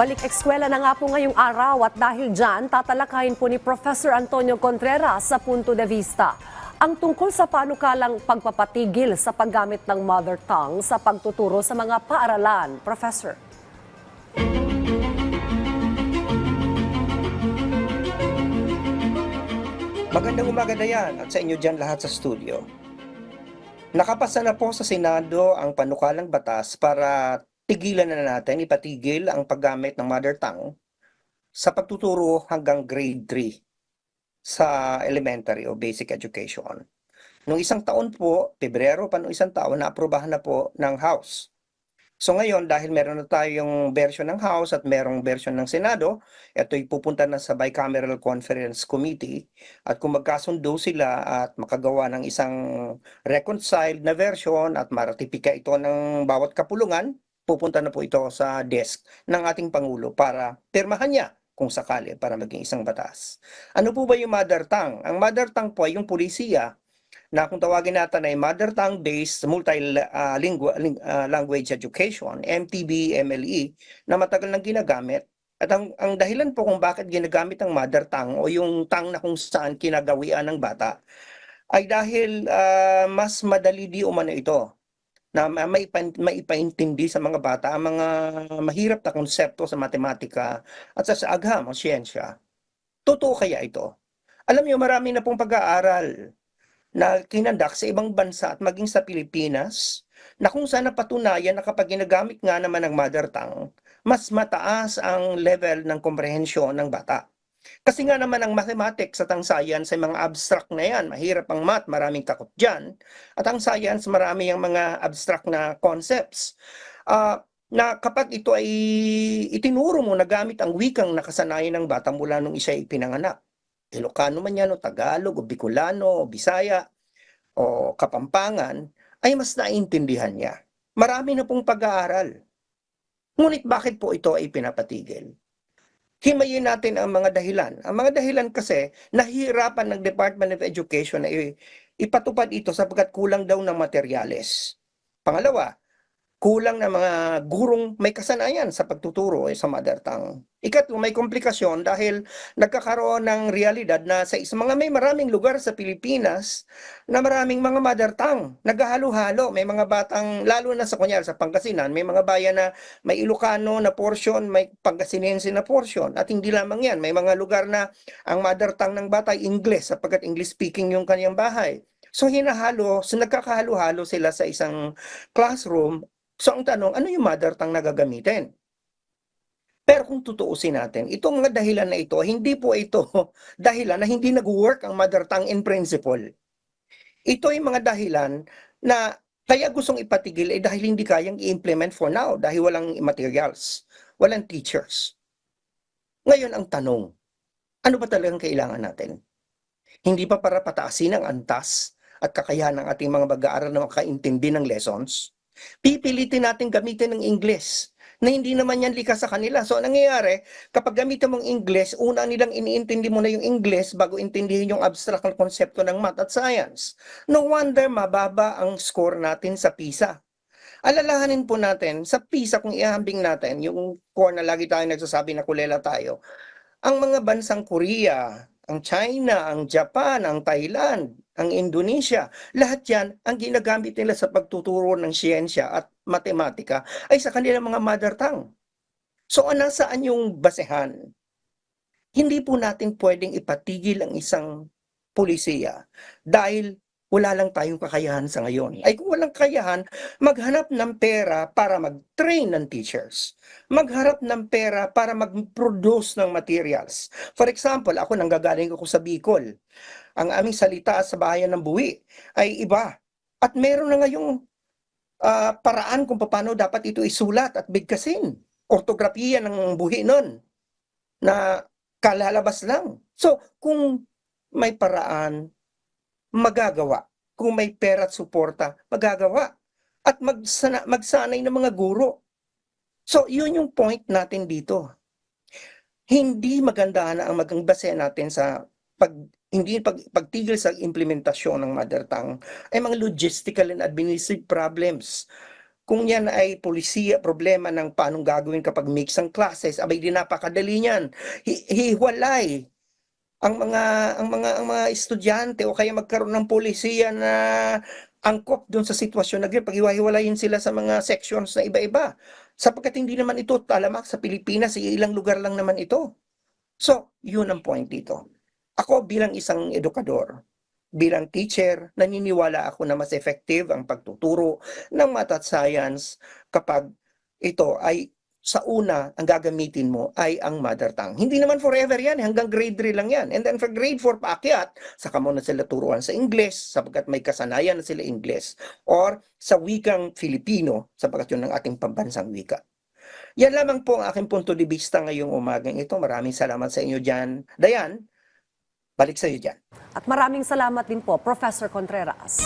Balik eskwela na nga po ngayong araw at dahil dyan, tatalakayin po ni Professor Antonio Contreras sa punto de vista. Ang tungkol sa panukalang pagpapatigil sa paggamit ng mother tongue sa pagtuturo sa mga paaralan. Professor. Magandang umaga na yan at sa inyo dyan lahat sa studio. Nakapasa na po sa Senado ang panukalang batas para tigilan na natin, ipatigil ang paggamit ng mother tongue sa pagtuturo hanggang grade 3 sa elementary o basic education. Noong isang taon po, Pebrero pa noong isang taon, naaprubahan na po ng House. So ngayon, dahil meron na tayong version ng House at merong version ng Senado, ito'y pupunta na sa Bicameral Conference Committee at kung magkasundo sila at makagawa ng isang reconciled na version at maratipika ito ng bawat kapulungan, pupunta na po ito sa desk ng ating Pangulo para pirmahan niya kung sakali para maging isang batas. Ano po ba yung mother tongue? Ang mother tongue po ay yung pulisiya na kung tawagin natin ay mother tongue based multi-language language education, MTB, MLE, na matagal nang ginagamit. At ang, ang dahilan po kung bakit ginagamit ang mother tongue o yung tongue na kung saan kinagawian ng bata ay dahil ah, mas madali di umano ito na ma- maipa- maipaintindi sa mga bata ang mga mahirap na konsepto sa matematika at sa, agham o siyensya. Totoo kaya ito? Alam niyo, marami na pong pag-aaral na kinandak sa ibang bansa at maging sa Pilipinas na kung saan napatunayan na kapag ginagamit nga naman ang mother tongue, mas mataas ang level ng komprehensyon ng bata. Kasi nga naman ang mathematics at ang science ay mga abstract na yan. Mahirap ang math, maraming takot dyan. At ang science, marami ang mga abstract na concepts. Ah, na kapag ito ay itinuro mo na gamit ang wikang nakasanayan ng bata mula nung siya ay pinanganak. Ilocano man yan, o Tagalog, o Bicolano, o Bisaya, o Kapampangan, ay mas naiintindihan niya. Marami na pong pag-aaral. Ngunit bakit po ito ay pinapatigil? Himayin natin ang mga dahilan. Ang mga dahilan kasi, nahihirapan ng Department of Education na ipatupad ito sapagkat kulang daw ng materyales. Pangalawa, kulang ng mga gurong may kasanayan sa pagtuturo eh, sa mother tongue. Ikatlo, may komplikasyon dahil nagkakaroon ng realidad na sa sa mga may maraming lugar sa Pilipinas na maraming mga mother tongue. Naghahalo-halo. May mga batang, lalo na sa kunyari sa Pangasinan, may mga bayan na may Ilocano na portion, may Pangasinense na portion. At hindi lamang yan, may mga lugar na ang mother tongue ng bata ay English sapagkat English speaking yung kanyang bahay. So hinahalo, so nagkakahalo-halo sila sa isang classroom. So ang tanong, ano yung mother tongue na gagamitin? Pero kung tutuusin natin, itong mga dahilan na ito, hindi po ito dahilan na hindi nag-work ang mother tongue in principle. Ito ay mga dahilan na kaya gustong ipatigil eh dahil hindi kayang i-implement for now dahil walang materials, walang teachers. Ngayon ang tanong, ano ba talagang kailangan natin? Hindi pa para pataasin ang antas at kakayahan ng ating mga mag-aaral na makaintindi ng lessons? Pipilitin natin gamitin ng English na hindi naman yan likas sa kanila. So, ang nangyayari, kapag gamitin mong English, una nilang iniintindi mo na yung English bago intindihin yung abstract na konsepto ng math at science. No wonder mababa ang score natin sa PISA. Alalahanin po natin, sa PISA, kung ihambing natin, yung core na lagi tayo nagsasabi na kulela tayo, ang mga bansang Korea, ang China, ang Japan, ang Thailand, ang Indonesia, lahat yan ang ginagamit nila sa pagtuturo ng siyensya at matematika ay sa kanilang mga mother tongue. So, nasaan yung basehan? Hindi po natin pwedeng ipatigil ang isang pulisiya dahil wala lang tayong kakayahan sa ngayon. Ay kung walang kakayahan, maghanap ng pera para mag-train ng teachers. Magharap ng pera para mag-produce ng materials. For example, ako nanggagaling ako sa Bicol. Ang aming salita sa bayan ng Buwi ay iba. At meron na ngayong ah, paraan kung paano dapat ito isulat at bigkasin. Ortografiya ng buhi nun na kalalabas lang. So, kung may paraan, magagawa. Kung may pera at suporta, magagawa. At magsana, magsanay ng mga guro. So, yun yung point natin dito. Hindi maganda na ang magang base natin sa pag hindi pag, pagtigil sa implementasyon ng mother tongue ay mga logistical and administrative problems. kung yan ay polisiya, problema ng paanong gagawin kapag mix ang classes, abay di napakadali niyan. Hi- Hiwalay ang mga ang mga ang mga estudyante o kaya magkaroon ng polisiya na angkop doon sa sitwasyon na ganyan, paghiwa-hiwalayin sila sa mga sections na iba-iba. Sapagkat hindi naman ito talamak sa Pilipinas, sa ilang lugar lang naman ito. So, yun ang point dito. Ako bilang isang edukador, bilang teacher, naniniwala ako na mas effective ang pagtuturo ng math at science kapag ito ay sa una, ang gagamitin mo ay ang mother tongue. Hindi naman forever yan, hanggang grade 3 lang yan. And then for grade 4 paakyat, saka mo na sila turuan sa Ingles, sapagkat may kasanayan na sila Ingles. Or sa wikang Filipino, sapagkat yun ang ating pambansang wika. Yan lamang po ang aking punto de vista ngayong umagang ito. Maraming salamat sa inyo dyan. Dayan, balik sa iyo dyan. At maraming salamat din po, Professor Contreras.